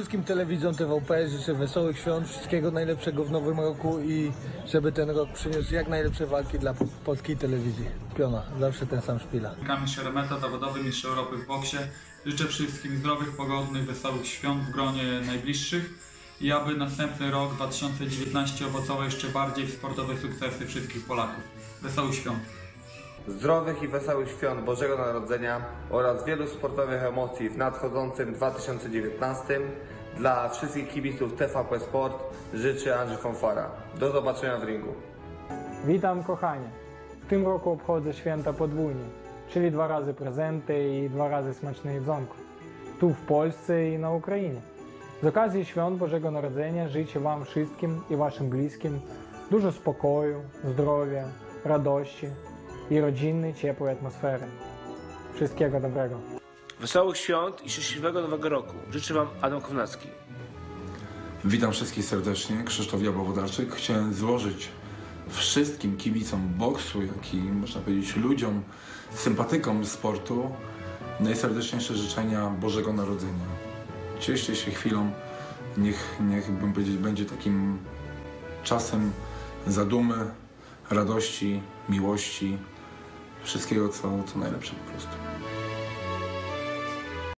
wszystkim telewidzom TVP życzę wesołych świąt, wszystkiego najlepszego w nowym roku i żeby ten rok przyniósł jak najlepsze walki dla polskiej telewizji. Piona, zawsze ten sam szpila. Kamil Sieremeta, zawodowy mistrz Europy w boksie. Życzę wszystkim zdrowych, pogodnych, wesołych świąt w gronie najbliższych i aby następny rok 2019 owocował jeszcze bardziej w sportowe sukcesy wszystkich Polaków. Wesołych świąt! Zdrowych i wesołych świąt Bożego Narodzenia oraz wielu sportowych emocji w nadchodzącym 2019 dla wszystkich kibiców TVP Sport życzy Andrzej Fonfara. Do zobaczenia w ringu. Witam kochanie. W tym roku obchodzę święta podwójnie, czyli dwa razy prezenty i dwa razy smaczne jedzonko. Tu w Polsce i na Ukrainie. Z okazji świąt Bożego Narodzenia życzę Wam wszystkim i Waszym bliskim dużo spokoju, zdrowia, radości i rodzinnej, ciepłej atmosfery. Wszystkiego dobrego. Wesołych świąt i szczęśliwego nowego roku. Życzę Wam Adam Kownacki. Witam wszystkich serdecznie, Krzysztof Jabłowodarczyk. Chciałem złożyć wszystkim kibicom boksu, jak i można powiedzieć ludziom, sympatykom sportu najserdeczniejsze życzenia Bożego Narodzenia. Cieszcie się chwilą, niech, niech bym powiedzieć, będzie takim czasem zadumy, radości, miłości, wszystkiego, co, co najlepsze po prostu.